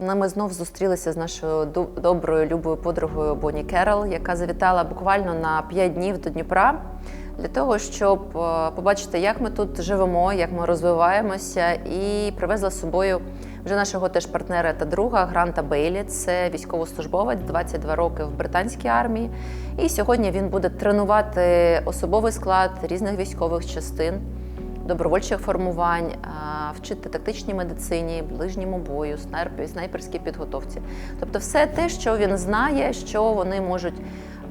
Ми знов зустрілися з нашою доброю любою подругою Бонні Керол, яка завітала буквально на 5 днів до Дніпра для того, щоб е, побачити, як ми тут живемо, як ми розвиваємося, і привезла з собою вже нашого теж партнера та друга Гранта Бейлі. Це військовослужбовець, 22 роки в британській армії. І сьогодні він буде тренувати особовий склад різних військових частин добровольчих формувань, вчити тактичній медицині, ближньому бою, снайпер- снайперській підготовці. Тобто, все те, що він знає, що вони можуть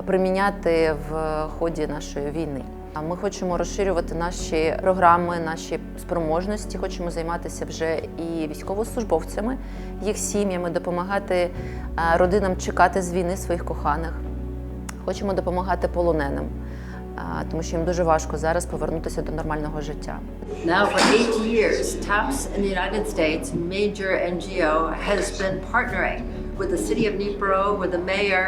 приміняти в ході нашої війни. Ми хочемо розширювати наші програми, наші спроможності. Хочемо займатися вже і військовослужбовцями, їх сім'ями, допомагати родинам чекати з війни своїх коханих. Хочемо допомагати полоненим, тому що їм дуже важко зараз повернутися до нормального життя. Now, for eight years, TAPS in the United States, major NGO, has been partnering with the city of Dnipro, with the mayor,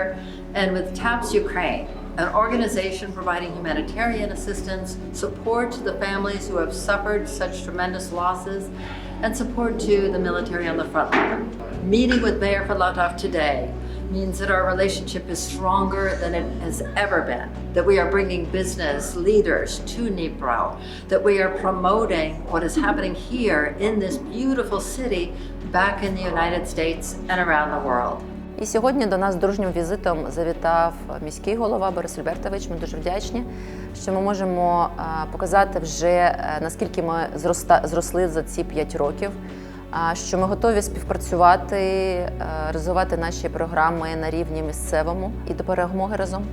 and with TAPS Ukraine, an organization providing humanitarian assistance, support to the families who have suffered such tremendous losses, and support to the military on the front line. Meeting with Mayor Filatov today means that our relationship is stronger than it has ever been. That we are bringing business leaders to Dnipro. That we are promoting what is happening here in this beautiful city back in the United States and around the world. І сьогодні до нас дружнім візитом завітав міський голова Борис Альбертович. Ми дуже вдячні, що ми можемо показати вже е, наскільки ми зросли за ці 5 років. Що ми готові співпрацювати, е, розвивати наші програми на рівні місцевому і до перемоги разом.